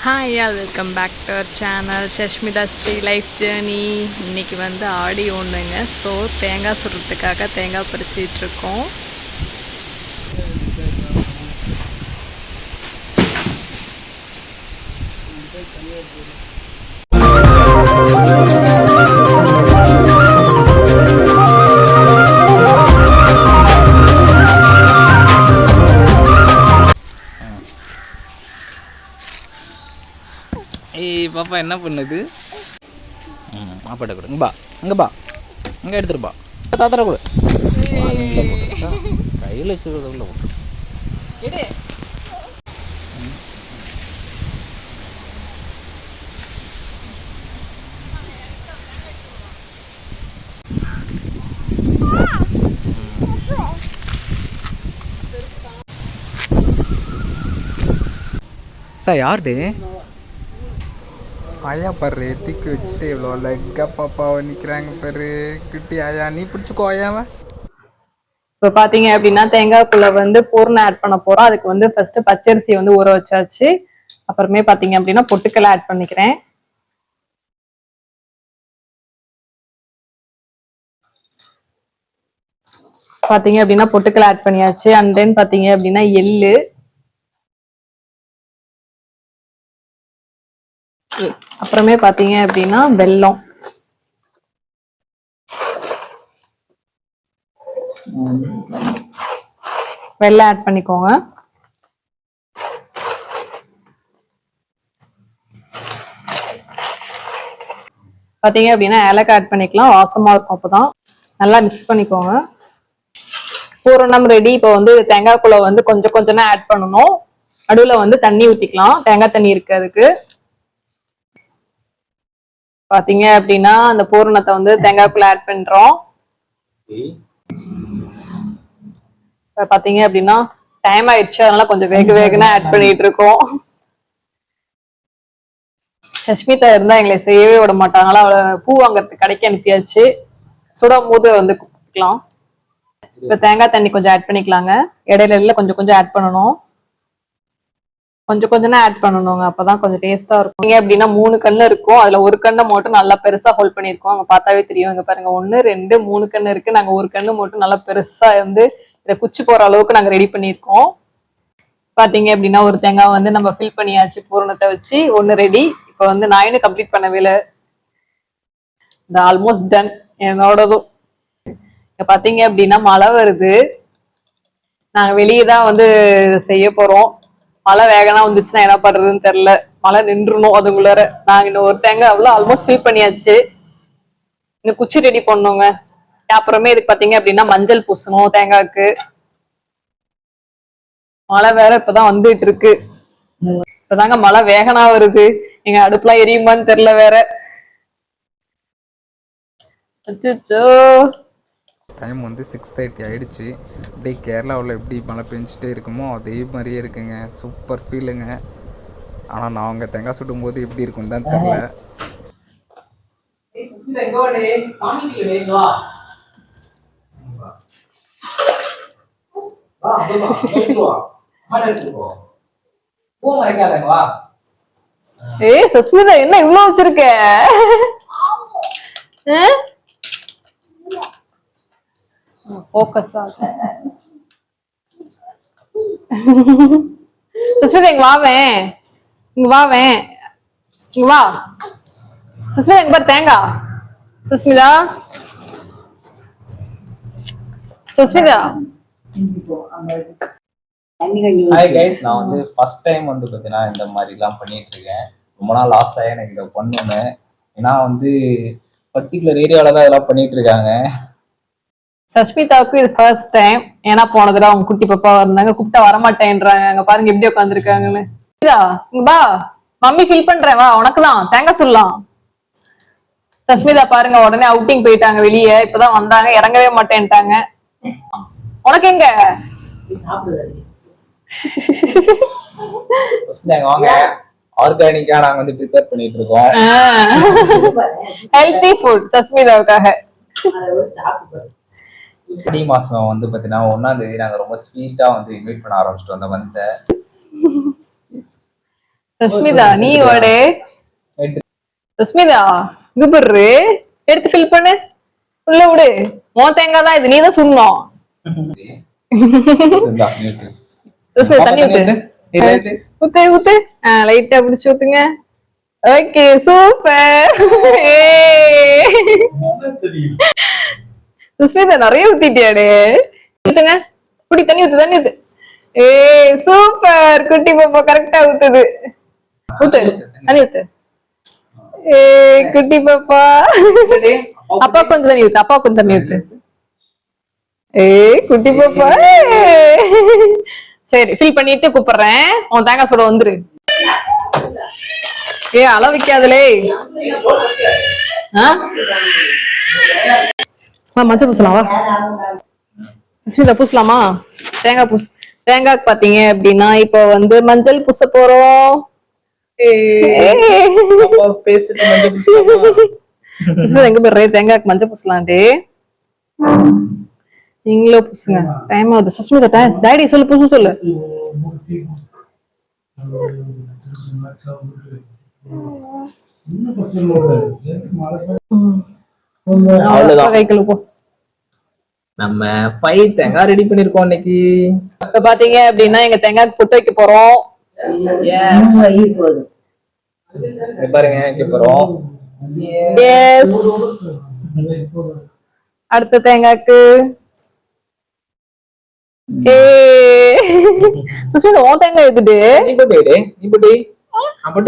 Hi all welcome back to our channel Sashmitha Sri life journey இன்னைக்கு வந்து ஆடி ஒன்றுங்க so தேங்காய் சுடுறதுக்காக தேங்காய் பறிச்சிட்டு பாப்பா என்ன பண்ணுது? ம் பாப்பாட்ட கொடு. இங்கே பா இங்கே பா. இங்கே எடுத்துட்டு பா. தாத்தா கொடு. கையில் வச்சுக்கிறது உள்ள போட்டு சார் யார்டே? ஆயா பாரு தூக்கி வச்சுட்டு இவ்வளோ லெக்கா பாப்பாவை நிற்கிறாங்க பாரு. குட்டி ஆயா நீ பிடிச்சிக்கோ ஆயாவை. இப்போ பார்த்தீங்க அப்படின்னா தேங்காய்க்குள்ள வந்து பூர்ணம் ஆட் பண்ண போகிறோம் அதுக்கு வந்து ஃபர்ஸ்ட் பச்சரிசி வந்து ஊற வச்சாச்சு. அப்புறமே பார்த்தீங்க அப்படின்னா பொட்டுக்கடலை ஆட் பண்ணிக்கிறேன். பார்த்தீங்க அப்படின்னா பொட்டுக்கல் ஆட் பண்ணியாச்சு. அண்ட் தென் பார்த்தீங்க அப்படின்னா எள்ளு. அப்புறமே பார்த்தீங்க அப்படின்னா வெல்லம். வெள்ளம் ஆட் பண்ணிக்கோங்க. பார்த்தீங்க அப்படின்னா ஏலக்காய் ஆட் பண்ணிக்கலாம். வாசமாக இருக்கும் அப்போதான். நல்லா மிக்ஸ் பண்ணிக்கோங்க. பூரணம் ரெடி இப்போ வந்து தேங்காய் தேங்காய்க்குள்ள வந்து கொஞ்சம் கொஞ்சம் ஆட் பண்ணணும். நடுவில் வந்து தண்ணி ஊற்றிக்கலாம் தேங்காய் தண்ணி இருக்கு அதுக்கு. பாத்தீங்க அப்படின்னா அந்த பூரணத்தை வந்து தேங்காய்க்குள்ள ஆட் பண்றோம். இப்ப பாத்தீங்க அப்படின்னா டைம் ஆயிடுச்சு. அதனால கொஞ்சம் வேக வேகனா ஆட் பண்ணிட்டு இருக்கோம். சஷ்மிதா இருந்தா எங்களை செய்யவே விட மாட்டாங்க அதனால அவளை பூ வாங்குறதுக்கு கடைக்கு அனுப்பியாச்சு. சுடும் போது வந்து கொடுக்கலாம். இப்ப தேங்காய் தண்ணி கொஞ்சம் ஆட் பண்ணிக்கலாங்க. இடையில இடையில கொஞ்சம் கொஞ்சம் ஆட் பண்ணணும். கொஞ்சம் கொஞ்சம் ஆட் பண்ணணுங்க. அப்பதான் கொஞ்சம் டேஸ்டா இருக்கும். இங்க அப்படின்னா மூணு கண்ணு இருக்கும். அதுல ஒரு கண்ணை மட்டும் நல்லா பெருசா ஹோல்ட் பண்ணிருக்கோம் அங்க பார்த்தாவே தெரியும். இங்க பாருங்க ஒண்ணு ரெண்டு மூணு கண்ணு இருக்கு. நாங்க ஒரு கண்ணு மட்டும் நல்லா பெருசா வந்து இதை குச்சி போற அளவுக்கு நாங்க ரெடி பண்ணியிருக்கோம். பாத்தீங்க அப்படின்னா ஒரு தேங்காய் வந்து நம்ம ஃபில் பண்ணியாச்சு. பூரணத்தை வச்சு ஒண்ணு ரெடி இப்போ வந்து நான் இன்னும் கம்ப்ளீட் பண்ணவே இல்லை இந்த ஆல்மோஸ்ட் டன் என்னோடதும். இங்க பாத்தீங்க அப்படின்னா மழை வருது. நாங்க வெளியே தான் வந்து செய்ய போறோம். மழை வேகனா வந்துச்சுன்னா என்ன பண்றதுன்னு தெரியல. மழை நின்றுணும் அதுக்குள்ளார. நாங்க இன்னும் ஒரு தேங்காய் அவ்வளோ ஆல்மோஸ்ட் ஃபில் பண்ணியாச்சு. இன்னும் குச்சி ரெடி பண்ணோங்க. அப்புறமே இதுக்கு பாத்தீங்க அப்படின்னா மஞ்சள் பூசணும் தேங்காய்க்கு. மழை வேற இப்பதான் வந்துட்டு இருக்கு. இப்பதாங்க மழை வேகனா வருது. எங்க அடுப்புலாம் எரியுமான்னு தெரியல வேற. அச்சோ டைம் வந்து சிக்ஸ் தேர்ட்டி ஆயிடுச்சு. அப்படியே கேரளாவில் எப்படி மழை பெஞ்சிட்டே இருக்குமோ அதே மாதிரியே இருக்குங்க. சூப்பர் ஃபீலுங்க ஆனால் நான் அவங்க தேங்காய் சுடும்போது எப்படி இருக்கும்னு தான் தெரில ஏய் சஸ்மிதா என்ன இவ்வளவு வச்சிருக்க? போக்கஸ் சுஸ்மிதா இங்க வாவேன் இங்க வாவேன் இங்க வா. சுஸ்மிதா இங்க பாரு தேங்காய் சுஸ்மிதா சுஸ்மிதா ஹாய் கைஸ் நான் வந்து ஃபர்ஸ்ட் டைம் வந்து பார்த்தீங்கன்னா இந்த மாதிரிலாம் பண்ணிட்டு இருக்கேன் ரொம்ப நாள் ஆசையாக எனக்கு இதை பண்ணணும் ஏன்னா வந்து பர்டிகுலர் ஏரியாவில் தான் இதெல்லாம் பண்ணிட்டு இருக்காங்க சஷ்மிதாவுக்கு இது ஃபர்ஸ்ட் டைம் ஏன்னா போன தடவை அவங்க குட்டி பாப்பா இருந்தாங்க. கூப்பிட்டா வரமாட்டேன்றாங்க. அங்க பாருங்க எப்படி உட்காந்துருக்காங்கன்னு இதா இங்க பா மம்மி ஃபீல் பண்றேன். வா உனக்கு தான் தேங்காய் சொல்லலாம் சஷ்மிதா பாருங்க உடனே அவுட்டிங் போயிட்டாங்க வெளியே. இப்பதான் வந்தாங்க. இறங்கவே மாட்டேன்ட்டாங்க. உனக்கு எங்க? நாங்கள் வந்து ப்ரிப்பேர் பண்ணிட்டு இருக்கோம். ஹெல்தி ஃபுட் சஸ்மிதாவுக்காக ஆடி மாசம் வந்து பார்த்தீங்கன்னா ஒன்றாம் தேதி நாங்கள் ரொம்ப ஸ்வீட்டாக வந்து இன்வைட் பண்ண ஆரம்பிச்சிட்டோம் அந்த மந்த்தை ரஷ்மிதா நீ ஓடு. ரஷ்மிதா பாரு. எடுத்து ஃபில் பண்ணு. உள்ள விடு. உன் தேங்காய் தான் இது. நீ தான் நிறுத்து. ரஷ்மிதா தண்ணி ஊத்து. ஊத்து. ஊத்து லைட்டா பிடிச்சு ஊத்துங்க. ஓகே சூப்பர் சுஸ்மிதா நிறைய ஊத்திட்டியாடே? ஊத்துங்க. குடி தண்ணி ஊத்து தண்ணி ஊத்து. ஏ சூப்பர். குட்டி பாப்பா கரெக்டா ஊத்துது. ஊத்து. தண்ணி ஊத்து. ஏ குட்டி பாப்பா. அப்பா கொஞ்சம் தண்ணி ஊத்து அப்பா கொஞ்சம் தண்ணி ஊத்து. ஏ குட்டி பாப்பா. சரி ஃபில் பண்ணிட்டு கூப்பிடுறேன். உன் தேங்காய் சோட வந்துரு. ஏ அளவிக்காதலே ஆ? ஆ, மஞ்சள் பூசலாம் வா சுஸ்மிதா பூசலாமா தேங்காய் பூஸ் தேங்காய்க்கு பாத்தீங்க அப்படின்னா இப்போ வந்து மஞ்சள் பூச போறோம்? சுஸ்மிதா எங்க போடுறே தேங்காய்க்கு மஞ்சள் பூசலான்ட்டு நீங்களும் பூசுங்க. டைம் ஆகுது. சுஸ்மிதா டாடி சொல்லு பூசு சொல்லு. அவ்வளவுதான். கை கழுவு போ. நம்ம ஃபைவ் தேங்காய் ரெடி பண்ணிருக்கோம் இன்னைக்கு இப்ப பாத்தீங்க அப்படின்னா எங்க தேங்காய்க்கு பொட்டு வைக்க போறோம். பாருங்க இங்க போறோம். எஸ் அடுத்த தேங்காய்க்கு. சுஸ்மிதா உன் தேங்காய் எதுடு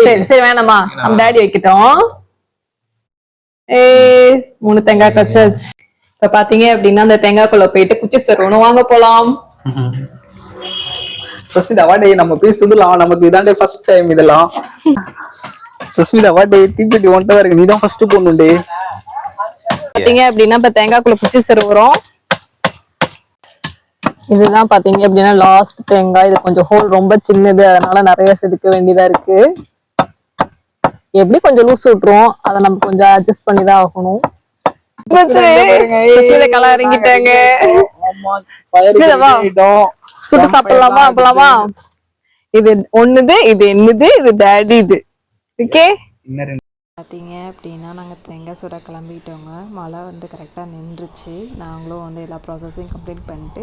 சரி சரி வேணாமா. நம்ம டாடி வைக்கட்டும். ஏ மூணு தேங்காய் கச்சாச்சு. இப்ப பாத்தீங்க அப்படின்னா அந்த தேங்காய்க்குள்ள போயிட்டு குச்சி சருவணும் வாங்க போலாம். சுஸ்மிதா வாடே நம்ம போய் சுடலாம் நமக்கு இதாண்டே ஃபர்ஸ்ட் டைம் இதெல்லாம். சுஸ்மிதா வாடே தீப்பெட்டி ஒன்ட்டா இருக்கு நீ தான் ஃபர்ஸ்ட் போடணும்டே பாத்தீங்க அப்படின்னா இப்ப தேங்காய்க்குள்ள குச்சி சருவுறோம் இதுதான் பாத்தீங்க அப்படின்னா லாஸ்ட் தேங்காய். இது கொஞ்சம் ஹோல் ரொம்ப சின்னது அதனால நிறைய செதுக்க வேண்டியதா இருக்கு. எப்படி கொஞ்சம் லூஸ் விட்டுரும் அதை நம்ம கொஞ்சம் அட்ஜஸ்ட் பண்ணி தான் ஆகணும். இறங்கிட்டாங்க. சுட்டு சாப்பிடலாமா? அப்பலாமா இது ஒண்ணுது இது என்னது இது டேடி இது. ஓகே பார்த்தீங்க அப்படின்னா நாங்கள் தேங்காய் சுட கிளம்பிட்டோங்க. மழை வந்து கரெக்டாக நின்றுச்சு. நாங்களும் வந்து எல்லா ப்ராசஸையும் கம்ப்ளீட் பண்ணிட்டு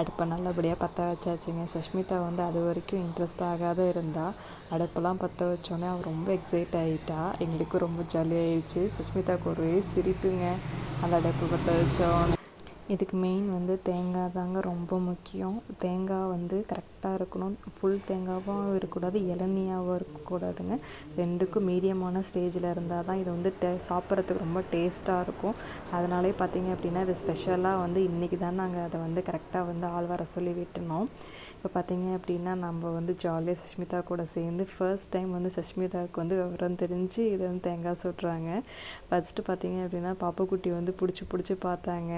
அடுப்பை நல்லபடியாக பற்ற வச்சாச்சுங்க. சுஷ்மிதா வந்து அது வரைக்கும் இன்ட்ரெஸ்ட் ஆகாத இருந்தால் அடுப்பெல்லாம் பற்ற வச்சோன்னே அவள் ரொம்ப எக்ஸைட் ஆகிட்டா எங்களுக்கும் ரொம்ப ஜாலியாகிடுச்சு சுஷ்மிதாவுக்கு ஒரே சிரிப்புங்க. அந்த அடுப்பு பற்ற வச்சோம் இதுக்கு மெயின் வந்து தேங்காய் தாங்க ரொம்ப முக்கியம். தேங்காய் வந்து கரெக்டாக இருக்கணும். ஃபுல் தேங்காவும் இருக்கக்கூடாது இளநியாவும் இருக்கக்கூடாதுங்க. ரெண்டுக்கும் மீடியமான ஸ்டேஜில் இருந்தால் தான் இது வந்து டே சாப்பிட்றதுக்கு ரொம்ப டேஸ்ட்டாக இருக்கும். அதனாலே பார்த்தீங்க அப்படின்னா இது ஸ்பெஷலாக வந்து இன்றைக்கி தான் நாங்கள் அதை வந்து கரெக்டாக வந்து ஆள் வர சொல்லி விட்டுனோம். இப்போ பார்த்தீங்க அப்படின்னா நம்ம வந்து ஜாலியாக சுஷ்மிதா கூட சேர்ந்து ஃபர்ஸ்ட் டைம் வந்து சஷ்மிதாவுக்கு வந்து விவரம் தெரிஞ்சு இதை வந்து தேங்காய் சுடுறாங்க. ஃபஸ்ட்டு பார்த்தீங்க அப்படின்னா பாப்பா குட்டி வந்து பிடிச்சி பிடிச்சி பார்த்தாங்க.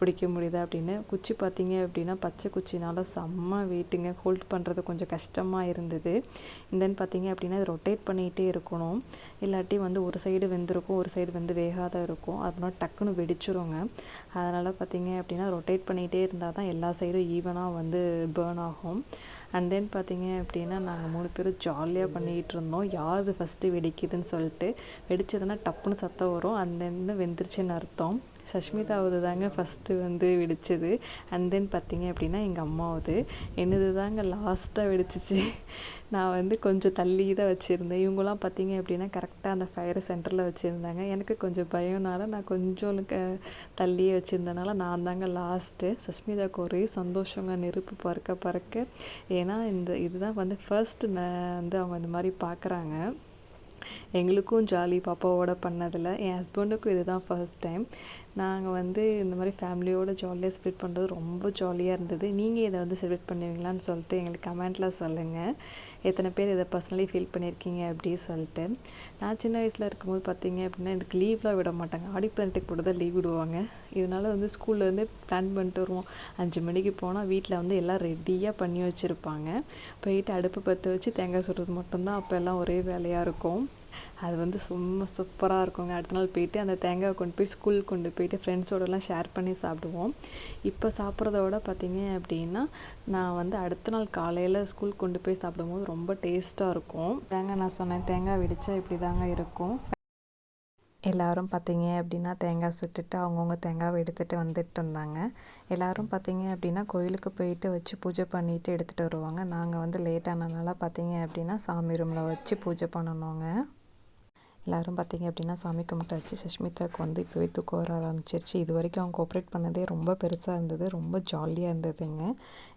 பிடி வைக்க முடியுது அப்படின்னு. குச்சி பார்த்தீங்க அப்படின்னா பச்சை குச்சினால் செம்ம வெயிட்டுங்க ஹோல்ட் பண்ணுறது கொஞ்சம் கஷ்டமாக இருந்தது. தென் பார்த்தீங்க அப்படின்னா இது ரொட்டேட் பண்ணிகிட்டே இருக்கணும். இல்லாட்டி வந்து ஒரு சைடு வெந்திருக்கும் ஒரு சைடு வந்து வேகாத இருக்கும். அதனால் டக்குன்னு வெடிச்சிருங்க. அதனால் பார்த்தீங்க அப்படின்னா ரொட்டேட் பண்ணிகிட்டே இருந்தால் தான் எல்லா சைடும் ஈவனாக வந்து பேர்ன் ஆகும். அண்ட் தென் பார்த்தீங்க அப்படின்னா நாங்கள் மூணு பேரும் ஜாலியாக பண்ணிக்கிட்டு இருந்தோம். யாரு ஃபஸ்ட்டு வெடிக்குதுன்னு சொல்லிட்டு வெடிச்சதுன்னா டப்புன்னு சத்தம் வரும். அந்த தென் வெந்துருச்சுன்னு அர்த்தம். சஷ்மிதாவது தாங்க ஃபஸ்ட்டு வந்து வெடிச்சது. அண்ட் தென் பார்த்தீங்க அப்படின்னா எங்கள் அம்மாவது. என்னது தாங்க லாஸ்ட்டாக வெடிச்சிச்சு. நான் வந்து கொஞ்சம் தள்ளி தான் வச்சுருந்தேன். இவங்களாம் பார்த்தீங்க அப்படின்னா கரெக்டாக அந்த ஃபயர் சென்டரில் வச்சுருந்தாங்க. எனக்கு கொஞ்சம் பயம்னால நான் கொஞ்சம் க தள்ளியே வச்சுருந்தனால நான் தாங்க லாஸ்ட்டு சஸ்மிதாவுக்கு ஒரே சந்தோஷங்க நெருப்பு பறக்க பறக்க. ஏன்னா இந்த இதுதான் வந்து ஃபர்ஸ்ட் வந்து அவங்க இந்த மாதிரி பார்க்குறாங்க எங்களுக்கும் ஜாலி பாப்பாவோட பண்ணதில். என் ஹஸ்பண்டுக்கும் இதுதான் ஃபர்ஸ்ட் டைம் நாங்கள் வந்து இந்த மாதிரி ஃபேமிலியோடு ஜாலியாக செலிப்ரேட் பண்ணுறது ரொம்ப ஜாலியாக இருந்தது. நீங்கள் இதை வந்து செலிப்ரேட் பண்ணுவீங்களான்னு சொல்லிட்டு எங்களுக்கு கமெண்ட்டில் சொல்லுங்கள் எத்தனை பேர் இதை பர்சனலி ஃபீல் பண்ணியிருக்கீங்க அப்படின்னு சொல்லிட்டு. நான் சின்ன வயசில் இருக்கும்போது பார்த்தீங்க அப்படின்னா எனக்கு லீவ்லாம் விட மாட்டாங்க. ஆடி பதினெட்டுக்கு போட்டு தான் லீவ் விடுவாங்க. இதனால வந்து ஸ்கூல்லேருந்து பிளான் பண்ணிட்டு வருவோம். அஞ்சு மணிக்கு போனால் வீட்டில் வந்து எல்லாம் ரெடியாக பண்ணி வச்சுருப்பாங்க. போயிட்டு அடுப்பு பற்ற வச்சு தேங்காய் சுடுறது மட்டும்தான் அப்போ எல்லாம் ஒரே வேலையாக இருக்கும். அது வந்து சும்மா சூப்பராக இருக்குங்க. அடுத்த நாள் போயிட்டு அந்த தேங்காவை கொண்டு போய் ஸ்கூலுக்கு கொண்டு போயிட்டு ஃப்ரெண்ட்ஸோடலாம் ஷேர் பண்ணி சாப்பிடுவோம். இப்போ சாப்பிட்றதோட பார்த்தீங்க அப்படின்னா நான் வந்து அடுத்த நாள் காலையில் ஸ்கூல் கொண்டு போய் சாப்பிடும்போது ரொம்ப டேஸ்ட்டாக இருக்கும். தேங்காய் நான் சொன்னேன் தேங்காய் வெடித்தா இப்படி தாங்க இருக்கும். எல்லாரும் பார்த்தீங்க அப்படின்னா தேங்காய் சுட்டுட்டு அவங்கவுங்க தேங்காவை எடுத்துகிட்டு வந்துட்டு இருந்தாங்க. எல்லோரும் பார்த்தீங்க அப்படின்னா கோயிலுக்கு போயிட்டு வச்சு பூஜை பண்ணிவிட்டு எடுத்துகிட்டு வருவாங்க. நாங்கள் வந்து லேட் ஆனதுனால பார்த்தீங்க அப்படின்னா சாமி ரூமில் வச்சு பூஜை பண்ணணுங்க. எல்லாரும் பார்த்தீங்க அப்படின்னா சாமி கும்பிட்டாச்சு சஷ்மிதாவுக்கு வந்து இப்போவே தூக்கம் வர ஆரம்பிச்சிருச்சு. இது வரைக்கும் அவங்க கோஆப்ரேட் பண்ணதே ரொம்ப பெருசாக இருந்தது ரொம்ப ஜாலியாக இருந்ததுங்க.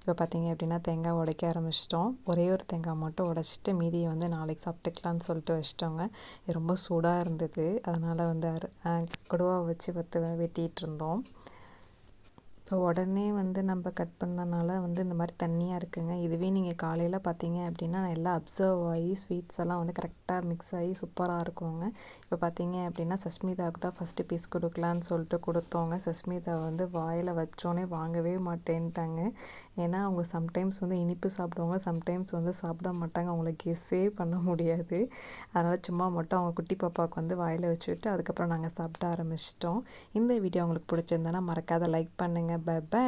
இப்போ பார்த்தீங்க அப்படின்னா தேங்காய் உடைக்க ஆரம்பிச்சிட்டோம். ஒரே ஒரு தேங்காய் மட்டும் உடச்சிட்டு மீதியை வந்து நாளைக்கு சாப்பிட்டுக்கலான்னு சொல்லிட்டு வச்சிட்டோங்க. இது ரொம்ப சூடாக இருந்தது. அதனால் வந்து அரு கொடுவா வச்சு வத்து வெட்டிகிட்டு இருந்தோம். இப்போ உடனே வந்து நம்ம கட் பண்ணனால வந்து இந்த மாதிரி தண்ணியாக இருக்குங்க. இதுவே நீங்கள் காலையில் பார்த்தீங்க அப்படின்னா எல்லாம் அப்சர்வ் ஆகி ஸ்வீட்ஸ் எல்லாம் வந்து கரெக்டாக மிக்ஸ் ஆகி சூப்பராக இருக்குங்க. இப்போ பார்த்தீங்க அப்படின்னா சஸ்மிதாவுக்கு தான் ஃபஸ்ட்டு பீஸ் கொடுக்கலான்னு சொல்லிட்டு கொடுத்தோங்க. சஸ்மிதா வந்து வாயில் வச்சோன்னே வாங்கவே மாட்டேன்ட்டாங்க. ஏன்னா அவங்க சம்டைம்ஸ் வந்து இனிப்பு சாப்பிடுவாங்க சம்டைம்ஸ் வந்து சாப்பிட மாட்டாங்க. அவங்கள கெஸ்ஸே பண்ண முடியாது. அதனால் சும்மா மட்டும் அவங்க குட்டி பாப்பாவுக்கு வந்து வாயில் வச்சுட்டு அதுக்கப்புறம் நாங்கள் சாப்பிட ஆரம்பிச்சிட்டோம். இந்த வீடியோ உங்களுக்கு பிடிச்சிருந்தேன்னா மறக்காத லைக் பண்ணுங்கள் பை பை